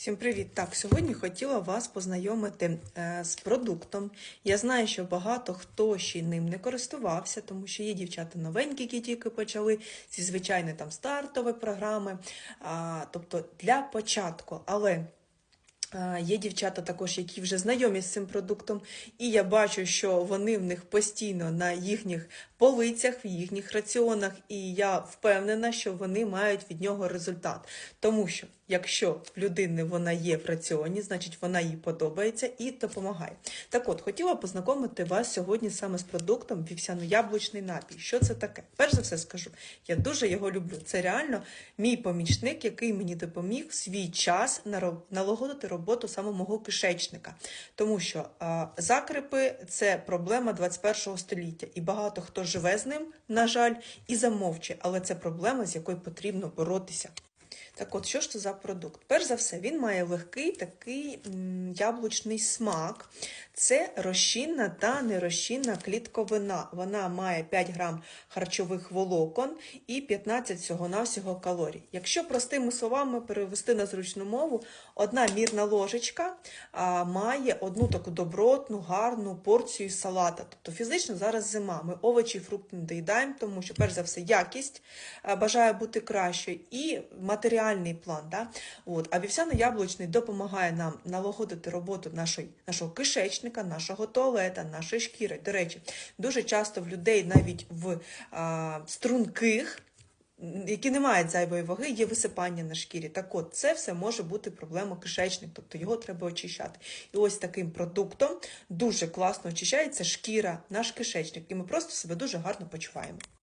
Всім привіт! Так, сьогодні хотіла вас познайомити е, з продуктом. Я знаю, що багато хто ще ним не користувався, тому що є дівчата новенькі, які тільки почали зі звичайні там стартові програми. А, тобто для початку. Але Є дівчата також, які вже знайомі з цим продуктом, і я бачу, що вони в них постійно на їхніх полицях, в їхніх раціонах, і я впевнена, що вони мають від нього результат. Тому що якщо в людини вона є в раціоні, значить вона їй подобається і допомагає. Так от, хотіла познайомити вас сьогодні саме з продуктом вівсяно-яблучний напій. Що це таке? Перш за все скажу, я дуже його люблю. Це реально мій помічник, який мені допоміг свій час налагодити роботу саме мого кишечника. Тому що закрипи це проблема 21 століття, і багато хто живе з ним, на жаль, і замовчує, але це проблема, з якою потрібно боротися. Так от, що ж це за продукт? Перш за все, він має легкий такий яблучний смак. Це розчинна та нерозчинна клітковина. Вона має 5 грам харчових волокон і 15 всього-навсього калорій. Якщо простими словами перевести на зручну мову, одна мірна ложечка має одну таку добротну, гарну порцію салата. Тобто фізично зараз зима. Ми овочі і фрукти не доїдаємо, тому що, перш за все, якість бажає бути кращою і матеріальний план. Да? От. А вівсяно-яблучний допомагає нам налагодити роботу нашої, нашого кишечника, нашого туалета, нашої шкіри. До речі, дуже часто в людей навіть в а, струнких. Які не мають зайвої ваги, є висипання на шкірі. Так от, це все може бути проблема кишечник, тобто його треба очищати. І ось таким продуктом дуже класно очищається шкіра, наш кишечник, і ми просто себе дуже гарно почуваємо.